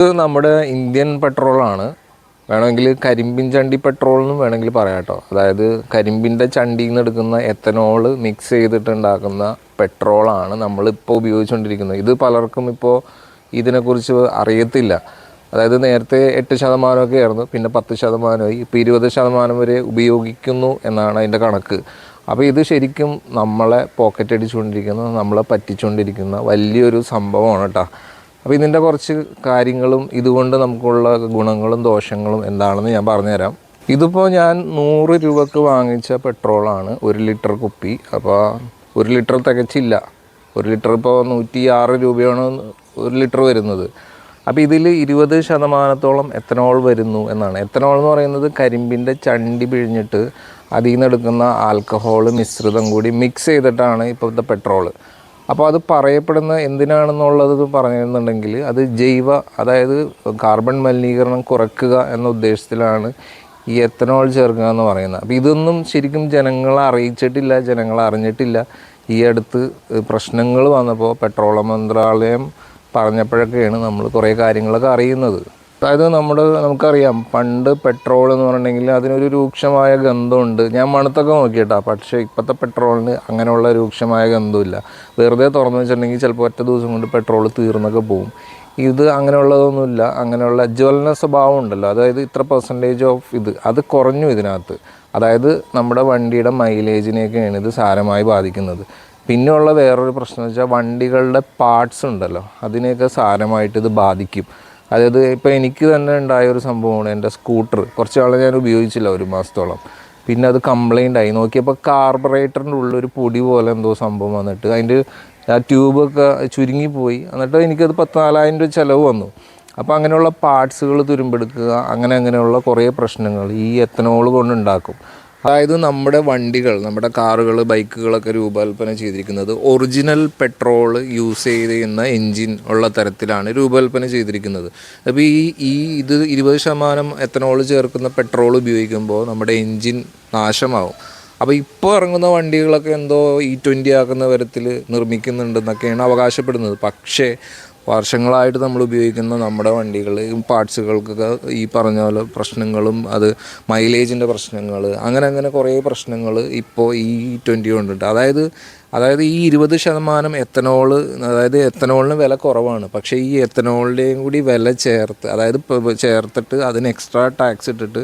നമ്മുടെ ഇന്ത്യൻ പെട്രോളാണ്. വേണമെങ്കിൽ കരിമ്പിൻ ചണ്ടി പെട്രോൾ എന്നും വേണമെങ്കിൽ പറയാം കേട്ടോ. അതായത് കരിമ്പിന്റെ ചണ്ടിയിൽ നിന്ന് എടുക്കുന്ന എത്തനോൾ മിക്സ് ചെയ്തിട്ടുണ്ടാക്കുന്ന പെട്രോളാണ് നമ്മളിപ്പോൾ ഉപയോഗിച്ചുകൊണ്ടിരിക്കുന്നത് ഇത് പലർക്കും ഇപ്പോൾ ഇതിനെക്കുറിച്ച് അറിയത്തില്ല. അതായത് നേരത്തെ എട്ട് ശതമാനമൊക്കെ ആയിരുന്നു പിന്നെ പത്ത് ശതമാനമായി ഇപ്പോൾ ഇരുപത് ശതമാനം വരെ ഉപയോഗിക്കുന്നു എന്നാണ് അതിന്റെ കണക്ക്. അപ്പോൾ ഇത് ശരിക്കും നമ്മളെ പോക്കറ്റ് അടിച്ചുകൊണ്ടിരിക്കുന്ന നമ്മളെ പറ്റിച്ചുകൊണ്ടിരിക്കുന്ന വലിയൊരു സംഭവമാണ് കേട്ടോ. അപ്പോൾ ഇതിന്റെ കുറച്ച് കാര്യങ്ങളും ഇതുകൊണ്ട് നമുക്കുള്ള ഗുണങ്ങളും ദോഷങ്ങളും എന്താണെന്ന് ഞാൻ പറഞ്ഞുതരാം. ഇതിപ്പോൾ ഞാൻ നൂറ് രൂപക്ക് വാങ്ങിച്ച പെട്രോളാണ് ഒരു ലിറ്റർ കുപ്പി. അപ്പോൾ ഒരു ലിറ്റർ തികച്ചില്ല. ഒരു ലിറ്റർ ഇപ്പോൾ നൂറ്റി ആറ് രൂപയാണ് ഒരു ലിറ്റർ വരുന്നത്. അപ്പോൾ ഇതിൽ ഇരുപത് ശതമാനത്തോളം എത്തനോൾ വരുന്നു എന്നാണ്. എത്തനോൾ എന്ന് പറയുന്നത് കരിമ്പിന്റെ ചണ്ടി പിഴിഞ്ഞിട്ട് അതിൽ നിന്ന് എടുക്കുന്ന ആൽക്കഹോൾ മിശ്രിതം കൂടി മിക്സ് ചെയ്തിട്ടാണ് ഇപ്പോഴത്തെ പെട്രോൾ. അപ്പോൾ അത് പറയപ്പെടുന്ന എന്തിനാണെന്നുള്ളത് പറഞ്ഞിരുന്നുണ്ടെങ്കിൽ അത് ജൈവ അതായത് കാർബൺ മലിനീകരണം കുറയ്ക്കുക എന്ന ഉദ്ദേശത്തിലാണ് ഈ എത്തനോൾ ചേർക്കുക എന്ന് പറയുന്നത്. അപ്പോൾ ഇതൊന്നും ശരിക്കും ജനങ്ങളെ അറിയിച്ചിട്ടില്ല ജനങ്ങളെ അറിഞ്ഞിട്ടില്ല. ഈ അടുത്ത് പ്രശ്നങ്ങൾ വന്നപ്പോൾ പെട്രോളിയം മന്ത്രാലയം പറഞ്ഞപ്പോഴൊക്കെയാണ് നമ്മൾ കുറേ കാര്യങ്ങളൊക്കെ അറിയുന്നത്. അതായത് നമ്മൾ നമുക്കറിയാം പണ്ട് പെട്രോൾ എന്ന് പറഞ്ഞിട്ടുണ്ടെങ്കിൽ അതിനൊരു രൂക്ഷമായ ഗന്ധമുണ്ട്. ഞാൻ മണത്തൊക്കെ നോക്കിയിട്ടാ പക്ഷേ ഇപ്പോഴത്തെ പെട്രോളിന് അങ്ങനെയുള്ള രൂക്ഷമായ ഗന്ധമില്ല. വെറുതെ തുറന്നു വെച്ചിട്ടുണ്ടെങ്കിൽ ചിലപ്പോൾ ഒറ്റ ദിവസം കൊണ്ട് പെട്രോൾ തീർന്നൊക്കെ പോകും. ഇത് അങ്ങനെയുള്ളതൊന്നുമില്ല. അങ്ങനെയുള്ള ജ്വലന സ്വഭാവം ഉണ്ടല്ലോ. അതായത് ഇത്ര പെർസെന്റേജ് ഓഫ് ഇത്. അത് കുറഞ്ഞു ഇതിനകത്ത്. അതായത് നമ്മുടെ വണ്ടിയുടെ മൈലേജിനെയൊക്കെയാണ് ഇത് സാരമായി ബാധിക്കുന്നത്. പിന്നെയുള്ള വേറൊരു പ്രശ്നം വെച്ചാൽ വണ്ടികളുടെ പാർട്സ് ഉണ്ടല്ലോ. അതിനെയൊക്കെ സാരമായിട്ട് ഇത് ബാധിക്കും. അതായത് ഇപ്പോൾ എനിക്ക് തന്നെ ഉണ്ടായ ഒരു സംഭവമാണ് എന്റെ സ്കൂട്ടർ. കുറച്ച് നാളെ ഞാൻ ഉപയോഗിച്ചില്ല ഒരു മാസത്തോളം. പിന്നെ അത് കംപ്ലൈന്റ് ആയി. നോക്കിയപ്പോൾ കാർബറേറ്ററിന്റെ ഉള്ളൊരു പൊടി പോലെ എന്തോ സംഭവം വന്നിട്ട് അതിന്റെ ആ ട്യൂബൊക്കെ ചുരുങ്ങിപ്പോയി. എന്നിട്ട് എനിക്കത് പത്ത് നാലായിരം രൂപ ചിലവ് വന്നു. അപ്പോൾ അങ്ങനെയുള്ള പാർട്സുകൾ തുരുമ്പെടുക്കുക അങ്ങനെ അങ്ങനെയുള്ള കുറേ പ്രശ്നങ്ങൾ ഈ എത്തനോൾ കൊണ്ടുണ്ടാക്കും. അതായത് നമ്മുടെ വണ്ടികൾ നമ്മുടെ കാറുകൾ ബൈക്കുകളൊക്കെ രൂപകൽപ്പന ചെയ്തിരിക്കുന്നത് ഒറിജിനൽ പെട്രോൾ യൂസ് ചെയ്യുന്ന എൻജിൻ ഉള്ള തരത്തിലാണ് രൂപകൽപ്പന ചെയ്തിരിക്കുന്നത്. അപ്പോൾ ഈ ഈ ഇത് ഇരുപത് ശതമാനം എത്തനോൾ ചേർക്കുന്ന പെട്രോൾ ഉപയോഗിക്കുമ്പോൾ നമ്മുടെ എൻജിൻ നാശമാവും. അപ്പോൾ ഇപ്പോൾ ഇറങ്ങുന്ന വണ്ടികളൊക്കെ എന്തോ ഇ ട്വന്റി ആക്കുന്ന തരത്തിൽ നിർമ്മിക്കുന്നുണ്ടെന്നൊക്കെയാണ് അവകാശപ്പെടുന്നത്. പക്ഷേ വർഷങ്ങളായിട്ട് നമ്മൾ ഉപയോഗിക്കുന്ന നമ്മുടെ വണ്ടികൾ പാർട്സുകൾക്കൊക്കെ ഈ പറഞ്ഞ പോലെ പ്രശ്നങ്ങളും അത് മൈലേജിന്റെ പ്രശ്നങ്ങൾ അങ്ങനെ അങ്ങനെ കുറേ പ്രശ്നങ്ങൾ ഇപ്പോൾ ഈ ട്വന്റി കൊണ്ടുണ്ട് അതായത് അതായത് ഈ ഇരുപത് ശതമാനം എത്തനോൾ അതായത് എത്തനോളിന് വില കുറവാണ്. പക്ഷേ ഈ എത്തനോളിന്റെയും കൂടി വില ചേർത്ത് അതായത് ചേർത്തിട്ട് അതിന് എക്സ്ട്രാ ടാക്സ് ഇട്ടിട്ട്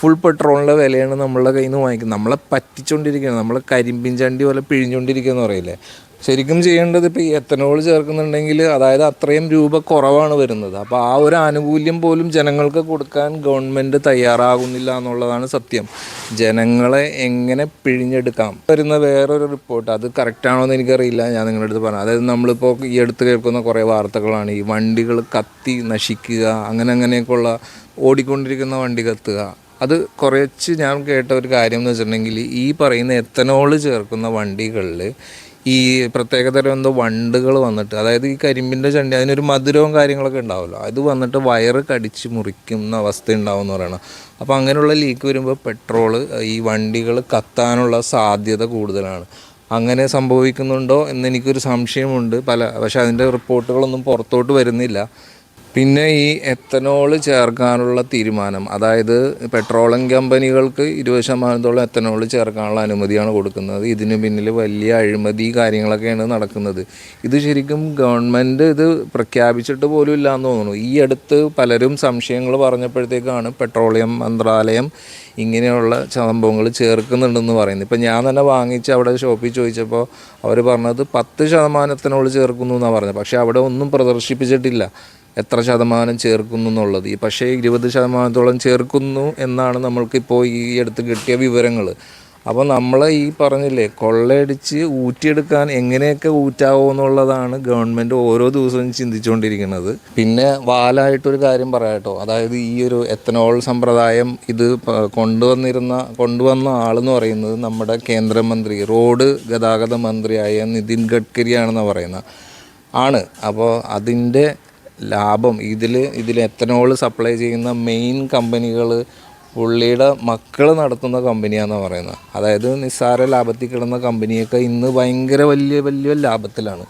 ഫുൾ പെട്രോളിന്റെ വിലയാണ് നമ്മളുടെ കയ്യിൽ നിന്ന് വാങ്ങിക്കുന്നത്. നമ്മളെ പറ്റിച്ചുകൊണ്ടിരിക്കുകയാണ് നമ്മളെ കരിമ്പിൻ ചണ്ടി പോലെ പിഴിഞ്ഞുകൊണ്ടിരിക്കുക എന്ന് പറയില്ലേ? ശരിക്കും ചെയ്യേണ്ടത് ഇപ്പോൾ ഈ എത്തനോൾ ചേർക്കുന്നുണ്ടെങ്കിൽ അതായത് അത്രയും രൂപ കുറവാണ് വരുന്നത്. അപ്പോൾ ആ ഒരു ആനുകൂല്യം പോലും ജനങ്ങൾക്ക് കൊടുക്കാൻ ഗവൺമെന്റ് തയ്യാറാകുന്നില്ല എന്നുള്ളതാണ് സത്യം. ജനങ്ങളെ എങ്ങനെ പിഴിഞ്ഞെടുക്കാം? വരുന്ന വേറൊരു റിപ്പോർട്ട്. അത് കറക്റ്റാണോ എന്ന് എനിക്കറിയില്ല. ഞാൻ നിങ്ങളുടെ അടുത്ത് പറഞ്ഞു അതായത് നമ്മളിപ്പോൾ ഈ അടുത്ത് കേൾക്കുന്ന കുറേ വാർത്തകളാണ്. ഈ വണ്ടികൾ കത്തി നശിക്കുക അങ്ങനെ അങ്ങനെയൊക്കെയുള്ള ഓടിക്കൊണ്ടിരിക്കുന്ന വണ്ടി കത്തുക. അത് കുറച്ച് ഞാൻ കേട്ട ഒരു കാര്യം എന്ന് വെച്ചിട്ടുണ്ടെങ്കിൽ ഈ പറയുന്ന എത്തനോൾ ചേർക്കുന്ന വണ്ടികളിൽ ഈ പ്രത്യേകതരം എന്തോ വണ്ടുകൾ വന്നിട്ട് അതായത് ഈ കരിമ്പിന്റെ ചണ്ടി അതിനൊരു മധുരവും കാര്യങ്ങളൊക്കെ ഉണ്ടാവുമല്ലോ. അത് വന്നിട്ട് വയറ് കടിച്ച് മുറിക്കുന്ന അവസ്ഥ ഉണ്ടാവും എന്ന് പറയണം. അപ്പോൾ അങ്ങനെയുള്ള ലീക്ക് വരുമ്പോൾ പെട്രോൾ ഈ വണ്ടികൾ കത്താനുള്ള സാധ്യത കൂടുതലാണ്. അങ്ങനെ സംഭവിക്കുന്നുണ്ടോ എന്നെനിക്കൊരു സംശയമുണ്ട്. പല പക്ഷേ അതിന്റെ റിപ്പോർട്ടുകളൊന്നും പുറത്തോട്ട് വരുന്നില്ല. പിന്നെ ഈ എത്തനോൾ ചേർക്കാനുള്ള തീരുമാനം അതായത് പെട്രോളിയം കമ്പനികൾക്ക് ഇരുപത് ശതമാനത്തോളം എത്തനോൾ ചേർക്കാനുള്ള അനുമതിയാണ് കൊടുക്കുന്നത്. ഇതിന് പിന്നിൽ വലിയ അഴിമതി കാര്യങ്ങളൊക്കെയാണ് നടക്കുന്നത്. ഇത് ശരിക്കും ഗവൺമെന്റ് ഇത് പ്രഖ്യാപിച്ചിട്ട് പോലും ഇല്ല എന്ന് തോന്നുന്നു. ഈ അടുത്ത് പലരും സംശയങ്ങൾ പറഞ്ഞപ്പോഴത്തേക്കാണ് പെട്രോളിയം മന്ത്രാലയം ഇങ്ങനെയുള്ള സംഭവങ്ങൾ ചേർക്കുന്നുണ്ടെന്ന് പറയുന്നത്. ഇപ്പം ഞാൻ തന്നെ വാങ്ങിച്ച് അവിടെ ഷോപ്പിൽ ചോദിച്ചപ്പോൾ അവർ പറഞ്ഞത് പത്ത് ശതമാനത്തിനോട് ചേർക്കുന്നു എന്നാണ് പറഞ്ഞത്. പക്ഷേ അവിടെ ഒന്നും പ്രദർശിപ്പിച്ചിട്ടില്ല. എത്ര ശതമാനം ചേർക്കുന്നു എന്നുള്ളത്. ഈ പക്ഷേ ഇരുപത് ശതമാനത്തോളം ചേർക്കുന്നു എന്നാണ് നമ്മൾക്കിപ്പോൾ ഈ അടുത്ത് കിട്ടിയ വിവരങ്ങൾ അപ്പോൾ നമ്മൾ ഈ പറഞ്ഞില്ലേ കൊള്ളയടിച്ച് ഊറ്റിയെടുക്കാൻ എങ്ങനെയൊക്കെ ഊറ്റാവോ എന്നുള്ളതാണ് ഗവൺമെന്റ് ഓരോ ദിവസവും ചിന്തിച്ചുകൊണ്ടിരിക്കുന്നത് പിന്നെ വാലായിട്ടൊരു കാര്യം പറയാട്ടോ അതായത് ഈ ഒരു എത്തനോൾ സമ്പ്രദായം ഇത് കൊണ്ടുവന്നിരുന്ന കൊണ്ടുവന്ന ആളെന്ന് പറയുന്നത് നമ്മുടെ കേന്ദ്രമന്ത്രി റോഡ് ഗതാഗത മന്ത്രിയായ നിതിൻ ഗഡ്കരിയാണെന്ന് പറയുന്നത്. ആണ്. അപ്പോൾ അതിന്റെ ലാഭം. ഇതിൽ ഇതിൽ എത്തനോൾ സപ്ലൈ ചെയ്യുന്ന മെയിൻ കമ്പനികൾ പുള്ളിയുടെ മക്കൾ നടത്തുന്ന കമ്പനിയാണെന്ന് പറയുന്നത് അതായത് നിസ്സാര ലാഭത്തിൽ കിടന്ന കമ്പനിയൊക്കെ ഇന്ന് ഭയങ്കര വലിയ വലിയ ലാഭത്തിലാണ്.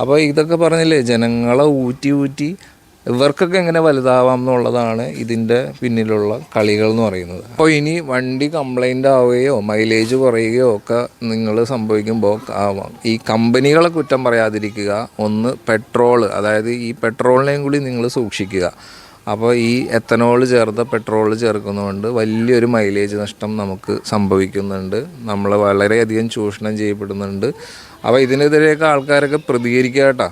അപ്പോൾ ഇതൊക്കെ പറഞ്ഞില്ലേ ജനങ്ങളെ ഊറ്റി ഊറ്റി ഇവർക്കൊക്കെ എങ്ങനെ വലുതാവാം എന്നുള്ളതാണ് ഇതിന്റെ പിന്നിലുള്ള കളികൾ എന്ന് പറയുന്നത്. അപ്പോൾ ഇനി വണ്ടി കംപ്ലൈന്റ് ആവുകയോ മൈലേജ് കുറയുകയോ ഒക്കെ നിങ്ങൾ സംഭവിക്കുമ്പോൾ ആവാം ഈ കമ്പനികളെ കുറ്റം പറയാതിരിക്കുക. ഒന്ന് പെട്രോൾ അതായത് ഈ പെട്രോളിനെയും കൂടി നിങ്ങൾ സൂക്ഷിക്കുക. അപ്പോൾ ഈ എത്തനോൾ ചേർത്ത പെട്രോൾ ചേർക്കുന്നതുകൊണ്ട് വലിയൊരു മൈലേജ് നഷ്ടം നമുക്ക് സംഭവിക്കുന്നുണ്ട്. നമ്മൾ വളരെയധികം ചൂഷണം ചെയ്യപ്പെടുന്നുണ്ട്. അപ്പോൾ ഇതിനെതിരെയൊക്കെ ആൾക്കാരൊക്കെ പ്രതികരിക്കുക കേട്ടോ.